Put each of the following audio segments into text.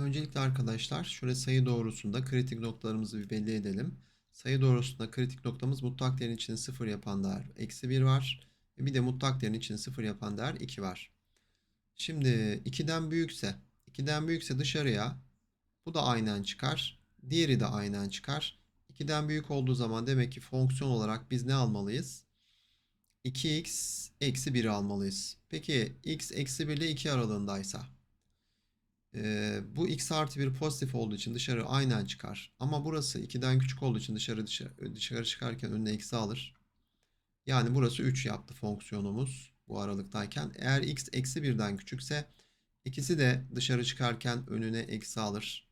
Öncelikle arkadaşlar şöyle sayı doğrusunda kritik noktalarımızı bir belli edelim. Sayı doğrusunda kritik noktamız mutlak değerin içini 0 yapan değer eksi 1 var. Ve bir de mutlak değerin içini 0 yapan değer 2 var. Şimdi 2'den büyükse 2'den büyükse dışarıya bu da aynen çıkar. Diğeri de aynen çıkar. 2'den büyük olduğu zaman demek ki fonksiyon olarak biz ne almalıyız? 2x eksi 1 almalıyız. Peki x eksi 1 ile 2 aralığındaysa ee, bu x artı 1 pozitif olduğu için dışarı aynen çıkar. Ama burası 2'den küçük olduğu için dışarı dışarı, dışarı çıkarken önüne eksi alır. Yani burası 3 yaptı fonksiyonumuz bu aralıktayken. Eğer x eksi 1'den küçükse ikisi de dışarı çıkarken önüne eksi alır.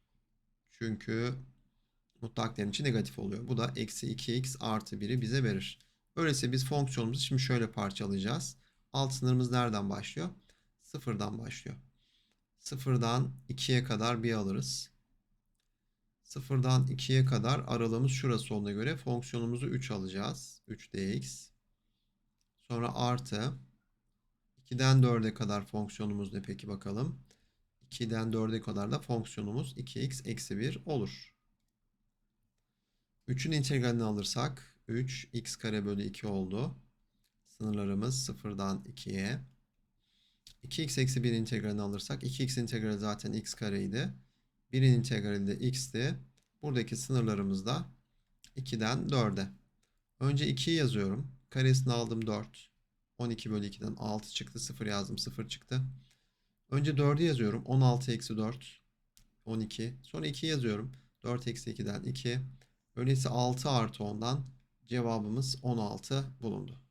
Çünkü mutlak değerin içi negatif oluyor. Bu da eksi 2x artı 1'i bize verir. Öyleyse biz fonksiyonumuzu şimdi şöyle parçalayacağız. Alt sınırımız nereden başlıyor? Sıfırdan başlıyor. Sıfırdan 2'ye kadar bir alırız. Sıfırdan 2'ye kadar aralığımız şurası olduğuna göre fonksiyonumuzu 3 alacağız. 3 dx. Sonra artı 2'den 4'e kadar fonksiyonumuz ne peki bakalım. 2'den 4'e kadar da fonksiyonumuz 2x eksi 1 olur. 3'ün integralini alırsak 3 x kare bölü 2 oldu. Sınırlarımız 0'dan 2'ye. 2x eksi 1 integralini alırsak 2x integrali zaten x kareydi. 1'in integrali de x'ti. Buradaki sınırlarımız da 2'den 4'e. Önce 2'yi yazıyorum. Karesini aldım 4. 12 bölü 2'den 6 çıktı. 0 yazdım 0 çıktı. Önce 4'ü yazıyorum. 16 eksi 4. 12. Sonra 2 yazıyorum. 4 eksi 2'den 2. Öyleyse 6 artı 10'dan cevabımız 16 bulundu.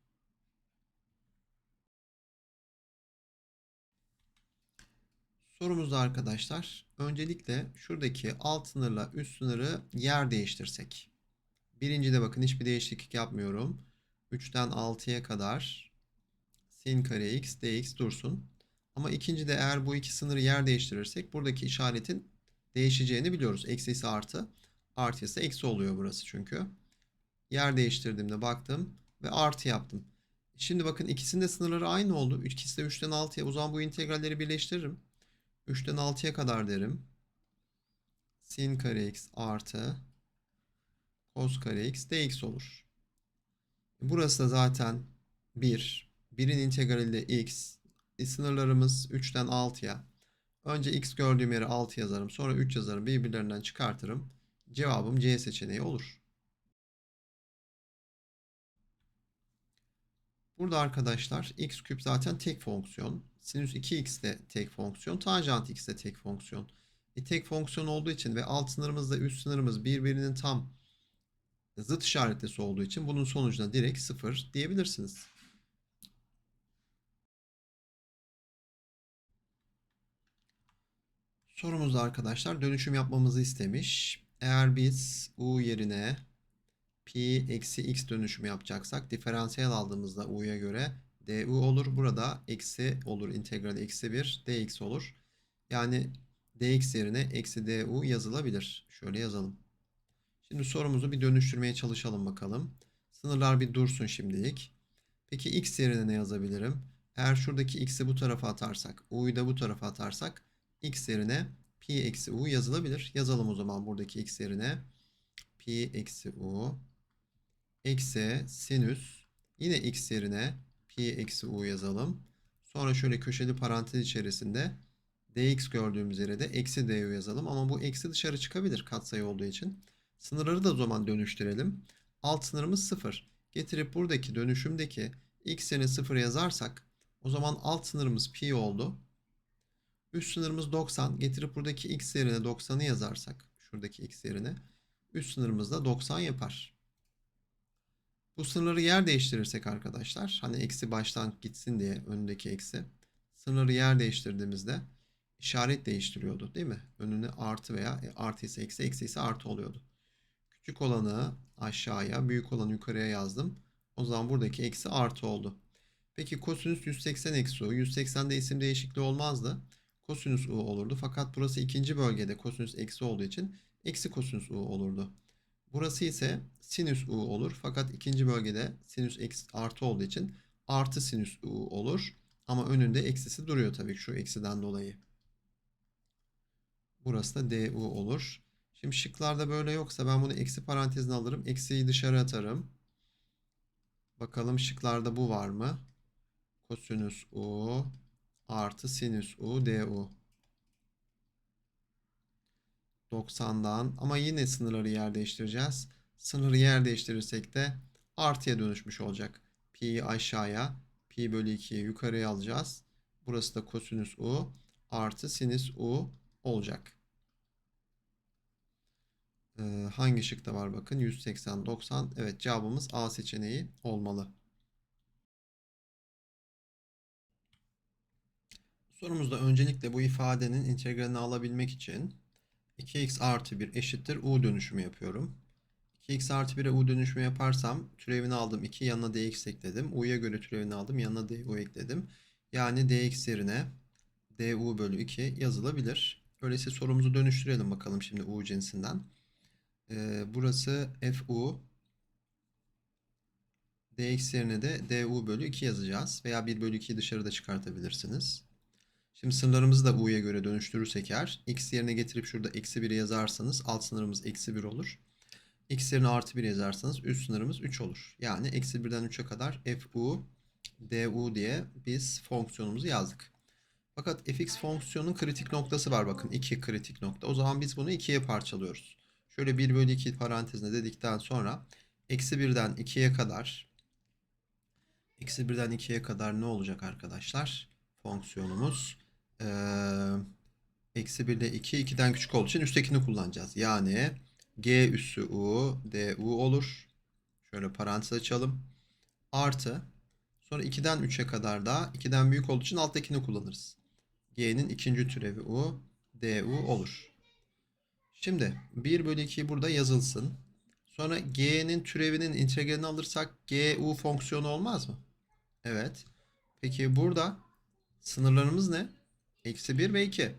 Sorumuzda arkadaşlar öncelikle şuradaki alt sınırla üst sınırı yer değiştirsek. Birincide bakın hiçbir değişiklik yapmıyorum. 3'ten 6'ya kadar sin kare x dx dursun. Ama ikincide eğer bu iki sınırı yer değiştirirsek buradaki işaretin değişeceğini biliyoruz. Eksi ise artı, artı ise eksi oluyor burası çünkü. Yer değiştirdiğimde baktım ve artı yaptım. Şimdi bakın ikisinde sınırları aynı oldu. İkisi de 3'ten 6'ya. O zaman bu integralleri birleştiririm. 3'ten 6'ya kadar derim. Sin kare x artı cos kare x dx olur. Burası da zaten 1. 1'in integrali de x. E, sınırlarımız 3'ten 6'ya. Önce x gördüğüm yere 6 yazarım. Sonra 3 yazarım. Birbirlerinden çıkartırım. Cevabım C seçeneği olur. Burada arkadaşlar x küp zaten tek fonksiyon. Sinüs 2x de tek fonksiyon. Tanjant x de tek fonksiyon. E, tek fonksiyon olduğu için ve alt sınırımızla üst sınırımız birbirinin tam zıt işaretlisi olduğu için bunun sonucuna direkt 0 diyebilirsiniz. Sorumuzda arkadaşlar dönüşüm yapmamızı istemiş. Eğer biz u yerine pi eksi x dönüşümü yapacaksak diferansiyel aldığımızda u'ya göre du olur. Burada eksi olur. integral eksi 1 dx olur. Yani dx yerine eksi du yazılabilir. Şöyle yazalım. Şimdi sorumuzu bir dönüştürmeye çalışalım bakalım. Sınırlar bir dursun şimdilik. Peki x yerine ne yazabilirim? Eğer şuradaki x'i bu tarafa atarsak, u'yu da bu tarafa atarsak x yerine pi eksi u yazılabilir. Yazalım o zaman buradaki x yerine pi eksi u eksi sinüs yine x yerine pi eksi u yazalım. Sonra şöyle köşeli parantez içerisinde dx gördüğümüz yere de eksi du yazalım. Ama bu eksi dışarı çıkabilir katsayı olduğu için. Sınırları da o zaman dönüştürelim. Alt sınırımız 0. Getirip buradaki dönüşümdeki x yerine 0 yazarsak o zaman alt sınırımız pi oldu. Üst sınırımız 90. Getirip buradaki x yerine 90'ı yazarsak şuradaki x yerine üst sınırımız da 90 yapar. Bu sınırları yer değiştirirsek arkadaşlar hani eksi baştan gitsin diye önündeki eksi sınırları yer değiştirdiğimizde işaret değiştiriyordu değil mi? Önüne artı veya e, artı ise eksi eksi ise artı oluyordu. Küçük olanı aşağıya büyük olanı yukarıya yazdım. O zaman buradaki eksi artı oldu. Peki kosinüs 180 eksi u. 180'de isim değişikliği olmazdı. Kosinüs u olurdu. Fakat burası ikinci bölgede kosinüs eksi olduğu için eksi kosinüs u olurdu. Burası ise sinüs u olur. Fakat ikinci bölgede sinüs eksi artı olduğu için artı sinüs u olur. Ama önünde eksisi duruyor tabii şu eksiden dolayı. Burası da du olur. Şimdi şıklarda böyle yoksa ben bunu eksi parantezine alırım. Eksiyi dışarı atarım. Bakalım şıklarda bu var mı? Kosinüs u artı sinüs u du. 90'dan ama yine sınırları yer değiştireceğiz. Sınırı yer değiştirirsek de artıya dönüşmüş olacak. Pi'yi aşağıya, pi bölü 2'yi yukarıya alacağız. Burası da kosinüs u artı sinüs u olacak. Ee, hangi şıkta var bakın 180 90 evet cevabımız A seçeneği olmalı. Sorumuzda öncelikle bu ifadenin integralini alabilmek için 2x artı 1 eşittir u dönüşümü yapıyorum. 2x artı 1'e u dönüşümü yaparsam türevini aldım 2 yanına dx ekledim. u'ya göre türevini aldım yanına du ekledim. Yani dx yerine du bölü 2 yazılabilir. Öyleyse sorumuzu dönüştürelim bakalım şimdi u cinsinden. Ee, burası fu dx yerine de du bölü 2 yazacağız. Veya 1 bölü 2'yi dışarıda çıkartabilirsiniz. Şimdi sınırlarımızı da u'ya göre dönüştürürsek eğer x yerine getirip şurada eksi 1'i yazarsanız alt sınırımız eksi 1 olur. x yerine artı 1 yazarsanız üst sınırımız 3 olur. Yani eksi 1'den 3'e kadar fu du diye biz fonksiyonumuzu yazdık. Fakat fx fonksiyonun kritik noktası var bakın 2 kritik nokta. O zaman biz bunu 2'ye parçalıyoruz. Şöyle 1 bölü 2 parantezine dedikten sonra eksi 1'den 2'ye kadar eksi 1'den 2'ye kadar ne olacak arkadaşlar? Fonksiyonumuz eksi 1 ile 2 2'den küçük olduğu için üsttekini kullanacağız. Yani g üssü u du olur. Şöyle parantez açalım. Artı sonra 2'den 3'e kadar da 2'den büyük olduğu için alttakini kullanırız. g'nin ikinci türevi u du olur. Şimdi 1 bölü 2 burada yazılsın. Sonra g'nin türevinin integralini alırsak gu fonksiyonu olmaz mı? Evet. Peki burada sınırlarımız ne? Eksi 1 ve 2.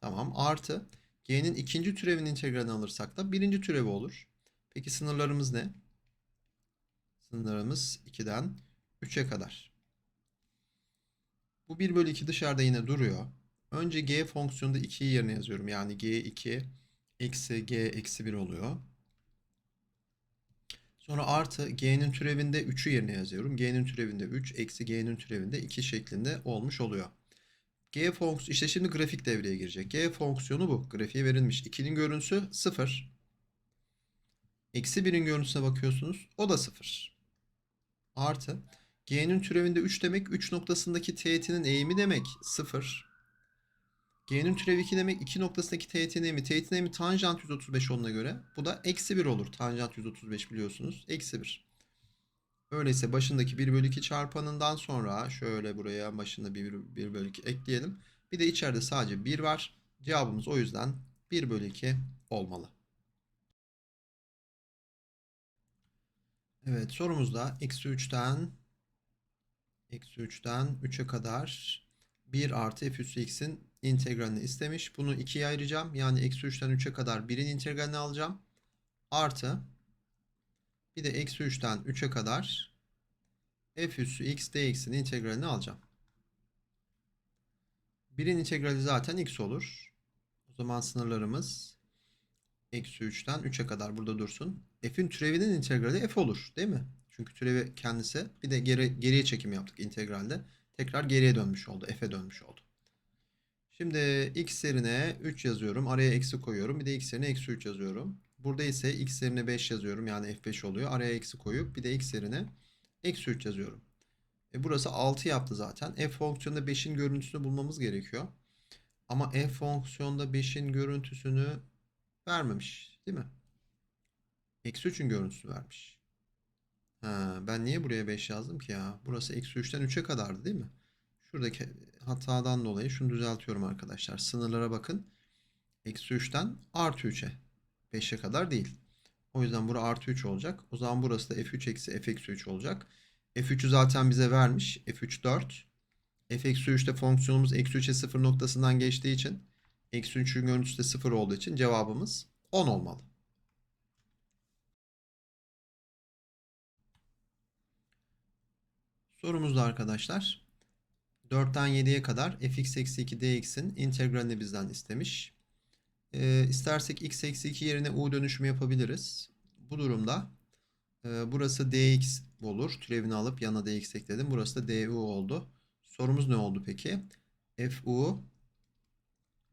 Tamam. Artı. G'nin ikinci türevinin integralini alırsak da birinci türevi olur. Peki sınırlarımız ne? Sınırlarımız 2'den 3'e kadar. Bu 1 bölü 2 dışarıda yine duruyor. Önce g fonksiyonunda 2'yi yerine yazıyorum. Yani g2 eksi g eksi 1 oluyor. Sonra artı g'nin türevinde 3'ü yerine yazıyorum. g'nin türevinde 3 eksi g'nin türevinde 2 şeklinde olmuş oluyor. G fonksiyonu işte şimdi grafik devreye girecek. G fonksiyonu bu. Grafiği verilmiş. 2'nin görüntüsü 0. Eksi 1'in görüntüsüne bakıyorsunuz. O da 0. Artı. G'nin türevinde 3 demek 3 noktasındaki teğetinin eğimi demek 0. G'nin türevi 2 demek 2 noktasındaki teğetin eğimi. Teğetin eğimi tanjant 135 olduğuna göre. Bu da eksi 1 olur. Tanjant 135 biliyorsunuz. Eksi 1. Öyleyse başındaki 1 bölü 2 çarpanından sonra şöyle buraya başında 1, 1 bölü 2 ekleyelim. Bir de içeride sadece 1 var. Cevabımız o yüzden 1 bölü 2 olmalı. Evet sorumuzda eksi 3'ten eksi 3'ten 3'e kadar 1 artı f üssü x'in integralini istemiş. Bunu 2'ye ayıracağım. Yani eksi 3'ten 3'e kadar 1'in integralini alacağım. Artı bir de eksi 3'ten 3'e kadar f üssü x dx'in integralini alacağım. 1'in integrali zaten x olur. O zaman sınırlarımız eksi 3'ten 3'e kadar burada dursun. f'in türevinin integrali f olur değil mi? Çünkü türevi kendisi bir de geri, geriye çekim yaptık integralde. Tekrar geriye dönmüş oldu. F'e dönmüş oldu. Şimdi x yerine 3 yazıyorum. Araya eksi koyuyorum. Bir de x yerine eksi 3 yazıyorum. Burada ise x yerine 5 yazıyorum. Yani f5 oluyor. Araya eksi koyup bir de x yerine eksi 3 yazıyorum. E burası 6 yaptı zaten. f fonksiyonunda 5'in görüntüsünü bulmamız gerekiyor. Ama f fonksiyonda 5'in görüntüsünü vermemiş. Değil mi? Eksi 3'ün görüntüsünü vermiş. Ha, ben niye buraya 5 yazdım ki ya? Burası eksi 3'ten 3'e kadardı değil mi? Şuradaki hatadan dolayı şunu düzeltiyorum arkadaşlar. Sınırlara bakın. Eksi 3'ten artı 3'e. 5'e kadar değil. O yüzden bura artı 3 olacak. O zaman burası da f3 eksi f eksi 3 olacak. f3'ü zaten bize vermiş. f3 4. f eksi 3'te fonksiyonumuz eksi 3'e 0 noktasından geçtiği için eksi 3'ün görüntüsü de 0 olduğu için cevabımız 10 olmalı. Sorumuzda arkadaşlar 4'ten 7'ye kadar fx eksi 2 dx'in integralini bizden istemiş. E, istersek x eksi 2 yerine u dönüşümü yapabiliriz. Bu durumda e, burası dx olur. Türevini alıp yana dx ekledim. Burası da du oldu. Sorumuz ne oldu peki? fu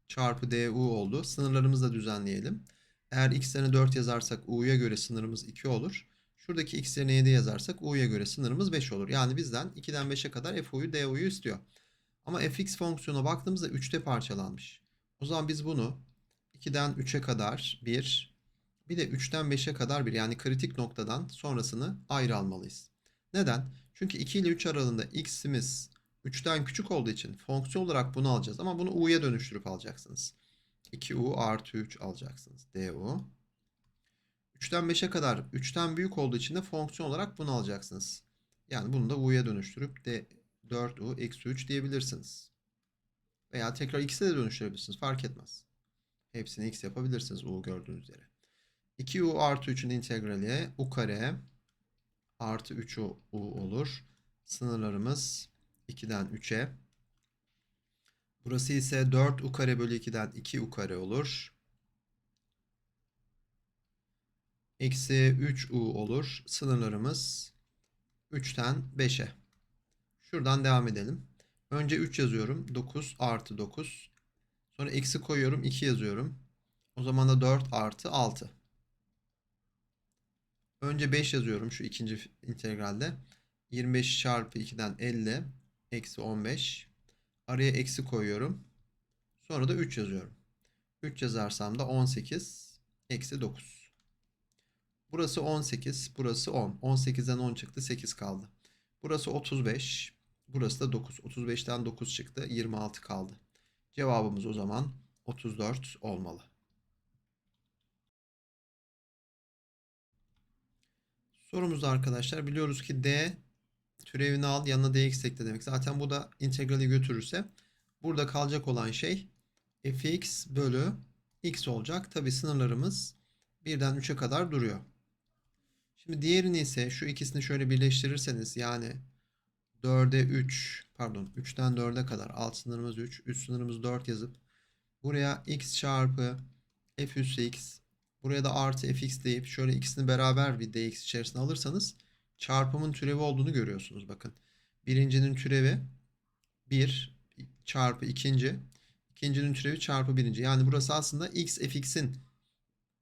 çarpı du oldu. Sınırlarımızı da düzenleyelim. Eğer x'lerine 4 yazarsak u'ya göre sınırımız 2 olur. Şuradaki x'lerine 7 yazarsak u'ya göre sınırımız 5 olur. Yani bizden 2'den 5'e kadar fu'yu du'yu istiyor. Ama fx fonksiyona baktığımızda 3'te parçalanmış. O zaman biz bunu 2'den 3'e kadar 1, bir de 3'ten 5'e kadar 1 yani kritik noktadan sonrasını ayrı almalıyız. Neden? Çünkü 2 ile 3 aralığında x'imiz 3'ten küçük olduğu için fonksiyon olarak bunu alacağız. Ama bunu u'ya dönüştürüp alacaksınız. 2u artı 3 alacaksınız. du. 3'ten 5'e kadar 3'ten büyük olduğu için de fonksiyon olarak bunu alacaksınız. Yani bunu da u'ya dönüştürüp de 4u eksi 3 diyebilirsiniz. Veya tekrar x'e de dönüştürebilirsiniz. Fark etmez. Hepsini x yapabilirsiniz u gördüğünüz üzere. 2u artı 3'ün integrali u kare artı 3u u olur. Sınırlarımız 2'den 3'e. Burası ise 4 u kare bölü 2'den 2 u kare olur. Eksi 3u olur. Sınırlarımız 3'ten 5'e. Şuradan devam edelim. Önce 3 yazıyorum. 9 artı 9. Sonra eksi koyuyorum. 2 yazıyorum. O zaman da 4 artı 6. Önce 5 yazıyorum şu ikinci integralde. 25 çarpı 2'den 50. Eksi 15. Araya eksi koyuyorum. Sonra da 3 yazıyorum. 3 yazarsam da 18. Eksi 9. Burası 18. Burası 10. 18'den 10 çıktı. 8 kaldı. Burası 35. Burası da 9. 35'ten 9 çıktı. 26 kaldı. Cevabımız o zaman 34 olmalı. Sorumuzda arkadaşlar biliyoruz ki d türevini al yanına dx ekle demek. Zaten bu da integrali götürürse burada kalacak olan şey fx bölü x olacak. Tabi sınırlarımız 1'den 3'e kadar duruyor. Şimdi diğerini ise şu ikisini şöyle birleştirirseniz yani 4'e 3 pardon 3'ten 4'e kadar alt sınırımız 3 üst sınırımız 4 yazıp buraya x çarpı f üssü x buraya da artı fx deyip şöyle ikisini beraber bir dx içerisine alırsanız çarpımın türevi olduğunu görüyorsunuz bakın. Birincinin türevi 1 çarpı ikinci ikincinin türevi çarpı birinci yani burası aslında x fx'in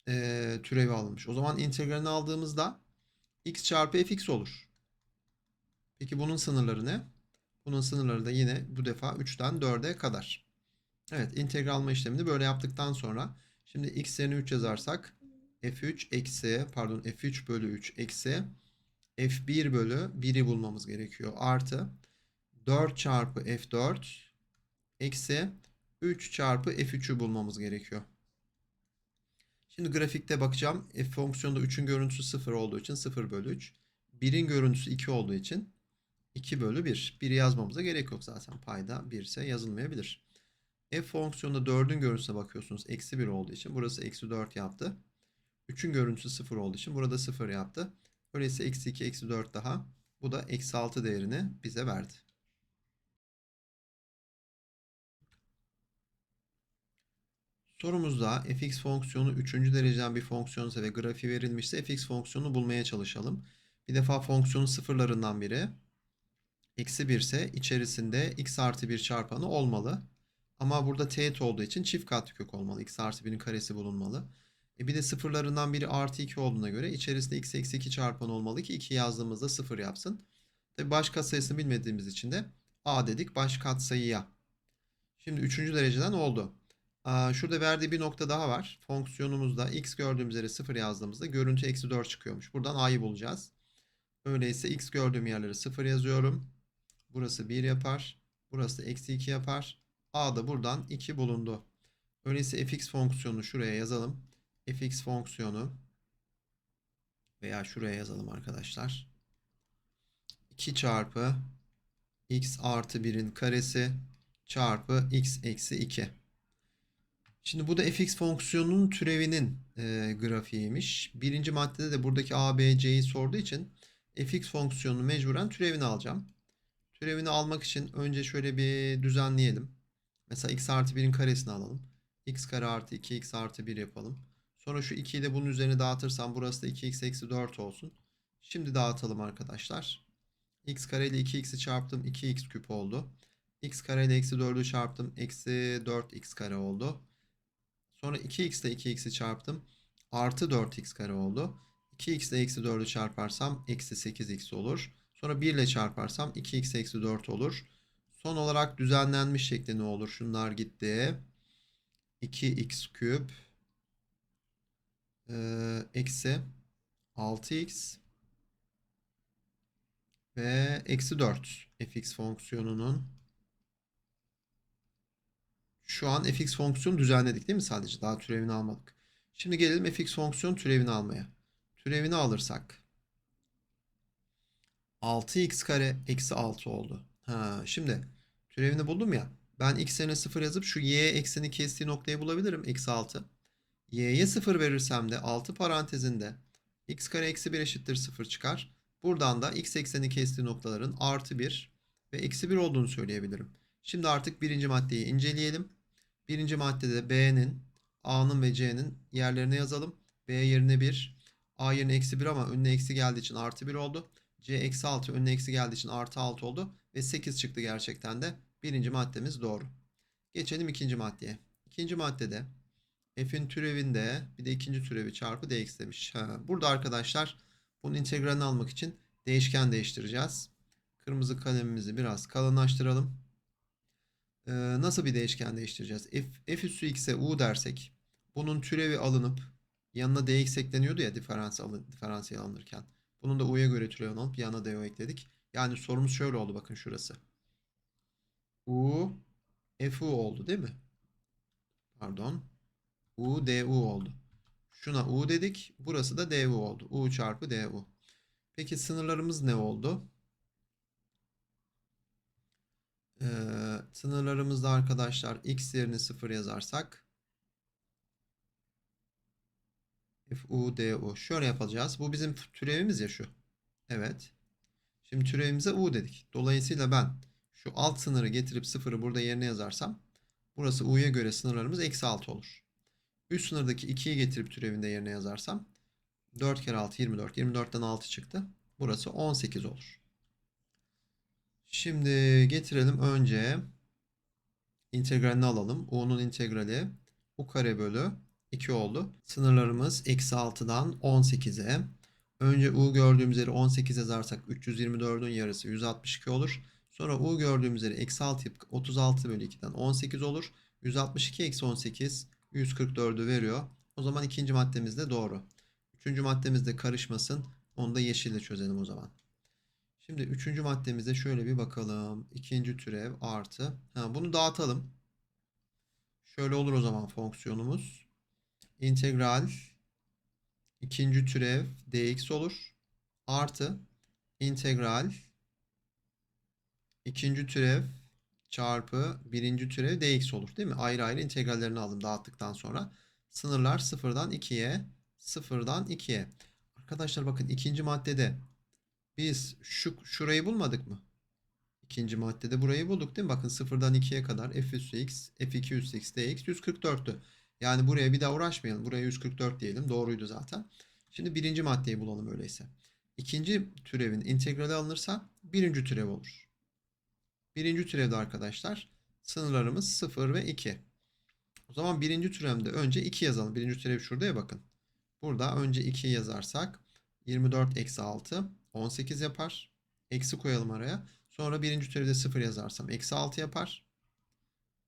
e, türevi alınmış. O zaman integralini aldığımızda x çarpı fx olur. Peki bunun sınırları ne? Bunun sınırları da yine bu defa 3'ten 4'e kadar. Evet integral alma işlemini böyle yaptıktan sonra şimdi x yerine 3 yazarsak f3 eksi pardon f3 bölü 3 eksi f1 bölü 1'i bulmamız gerekiyor. Artı 4 çarpı f4 eksi 3 çarpı f3'ü bulmamız gerekiyor. Şimdi grafikte bakacağım. F fonksiyonunda 3'ün görüntüsü 0 olduğu için 0 bölü 3. 1'in görüntüsü 2 olduğu için 2 bölü 1. 1'i yazmamıza gerek yok zaten. Payda 1 ise yazılmayabilir. F fonksiyonunda 4'ün görüntüsüne bakıyorsunuz. Eksi 1 olduğu için burası eksi 4 yaptı. 3'ün görüntüsü 0 olduğu için burada 0 yaptı. Öyleyse eksi 2 eksi 4 daha. Bu da eksi 6 değerini bize verdi. Sorumuzda fx fonksiyonu 3. dereceden bir fonksiyonsa ve grafiği verilmişse fx fonksiyonunu bulmaya çalışalım. Bir defa fonksiyonun sıfırlarından biri eksi 1 ise içerisinde x artı 1 çarpanı olmalı. Ama burada teğet olduğu için çift katlı kök olmalı. x artı 1'in karesi bulunmalı. E bir de sıfırlarından biri artı 2 olduğuna göre içerisinde x eksi 2 çarpanı olmalı ki 2 yazdığımızda 0 yapsın. Tabi baş katsayısını bilmediğimiz için de a dedik baş katsayıya. Şimdi 3. dereceden oldu. Şurada verdiği bir nokta daha var. Fonksiyonumuzda x gördüğümüz yere 0 yazdığımızda görüntü eksi 4 çıkıyormuş. Buradan a'yı bulacağız. Öyleyse x gördüğüm yerlere 0 yazıyorum. Burası 1 yapar. Burası eksi 2 yapar. a da buradan 2 bulundu. Öyleyse fx fonksiyonu şuraya yazalım. fx fonksiyonu veya şuraya yazalım arkadaşlar. 2 çarpı x artı 1'in karesi çarpı x eksi 2. Şimdi bu da fx fonksiyonunun türevinin e, grafiğiymiş. Birinci maddede de buradaki a, b, c'yi sorduğu için fx fonksiyonunu mecburen türevini alacağım. Türevini almak için önce şöyle bir düzenleyelim. Mesela x artı 1'in karesini alalım. x kare artı 2x artı 1 yapalım. Sonra şu 2'yi de bunun üzerine dağıtırsam burası da 2x eksi 4 olsun. Şimdi dağıtalım arkadaşlar. x kare ile 2x'i çarptım 2x küp oldu. x kare ile eksi 4'ü çarptım eksi 4x kare oldu. Sonra 2x ile 2x'i çarptım. Artı 4x kare oldu. 2x ile eksi 4'ü çarparsam eksi 8x olur. Sonra 1 ile çarparsam 2x eksi 4 olur. Son olarak düzenlenmiş şekli ne olur? Şunlar gitti. 2x küp eksi 6x ve eksi 4 fx fonksiyonunun şu an fx fonksiyonu düzenledik değil mi sadece? Daha türevini almadık. Şimdi gelelim fx fonksiyon türevini almaya. Türevini alırsak 6x kare eksi 6 oldu. Ha, şimdi türevini buldum ya. Ben x yerine 0 yazıp şu y ekseni kestiği noktayı bulabilirim. Eksi 6. y'ye 0 verirsem de 6 parantezinde x kare eksi 1 eşittir 0 çıkar. Buradan da x ekseni kestiği noktaların artı 1 ve eksi 1 olduğunu söyleyebilirim. Şimdi artık birinci maddeyi inceleyelim. Birinci maddede b'nin, a'nın ve c'nin yerlerine yazalım. b yerine 1, a yerine eksi 1 ama önüne eksi geldiği için artı 1 oldu. C eksi 6 önüne eksi geldiği için artı 6 oldu. Ve 8 çıktı gerçekten de. Birinci maddemiz doğru. Geçelim ikinci maddeye. İkinci maddede f'in türevinde bir de ikinci türevi çarpı dx demiş. Ha, burada arkadaşlar bunun integralini almak için değişken değiştireceğiz. Kırmızı kalemimizi biraz kalınlaştıralım. Ee, nasıl bir değişken değiştireceğiz? F, f üssü x'e u dersek bunun türevi alınıp yanına dx ekleniyordu ya diferansiyel alınırken. Bunun da u'ya göre türevini alıp yanına du ekledik. Yani sorumuz şöyle oldu bakın şurası. u fu oldu değil mi? Pardon. u du oldu. Şuna u dedik. Burası da du oldu. u çarpı du. Peki sınırlarımız ne oldu? Ee, sınırlarımızda arkadaşlar x yerine 0 yazarsak fu du. Şöyle yapacağız. Bu bizim türevimiz ya şu. Evet. Şimdi türevimize u dedik. Dolayısıyla ben şu alt sınırı getirip 0'ı burada yerine yazarsam burası u'ya göre sınırlarımız eksi 6 olur. Üst sınırdaki 2'yi getirip türevinde yerine yazarsam 4 kere 6 24. 24'ten 6 çıktı. Burası 18 olur. Şimdi getirelim önce integralini alalım. u'nun integrali u kare bölü 2 oldu. Sınırlarımız eksi 6'dan 18'e. Önce u gördüğümüz yeri 18 yazarsak 324'ün yarısı 162 olur. Sonra u gördüğümüz yeri eksi 6 yapıp 36 bölü 2'den 18 olur. 162 eksi 18 144'ü veriyor. O zaman ikinci maddemiz de doğru. Üçüncü maddemiz de karışmasın. Onu da yeşille çözelim o zaman. Şimdi üçüncü maddemize şöyle bir bakalım. İkinci türev artı. Ha, bunu dağıtalım. Şöyle olur o zaman fonksiyonumuz. İntegral ikinci türev dx olur. Artı integral ikinci türev çarpı birinci türev dx olur değil mi? Ayrı ayrı integrallerini aldım dağıttıktan sonra. Sınırlar sıfırdan 2'ye, sıfırdan 2'ye. Arkadaşlar bakın ikinci maddede biz şu şurayı bulmadık mı? İkinci maddede burayı bulduk değil mi? Bakın sıfırdan 2'ye kadar f üssü x, f2 üssü x dx 144'tü. Yani buraya bir daha uğraşmayalım. Buraya 144 diyelim. Doğruydu zaten. Şimdi birinci maddeyi bulalım öyleyse. İkinci türevin integrali alınırsa birinci türev olur. Birinci türevde arkadaşlar sınırlarımız 0 ve 2. O zaman birinci türevde önce 2 yazalım. Birinci türev şurada ya bakın. Burada önce 2 yazarsak 24 eksi 6 18 yapar. Eksi koyalım araya. Sonra birinci türevde 0 yazarsam eksi 6 yapar.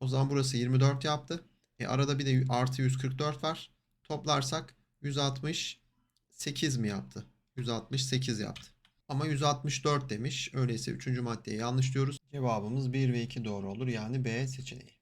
O zaman burası 24 yaptı. E arada bir de artı 144 var. Toplarsak 168 mi yaptı? 168 yaptı. Ama 164 demiş. Öyleyse 3. maddeye yanlış diyoruz. Cevabımız 1 ve 2 doğru olur. Yani B seçeneği.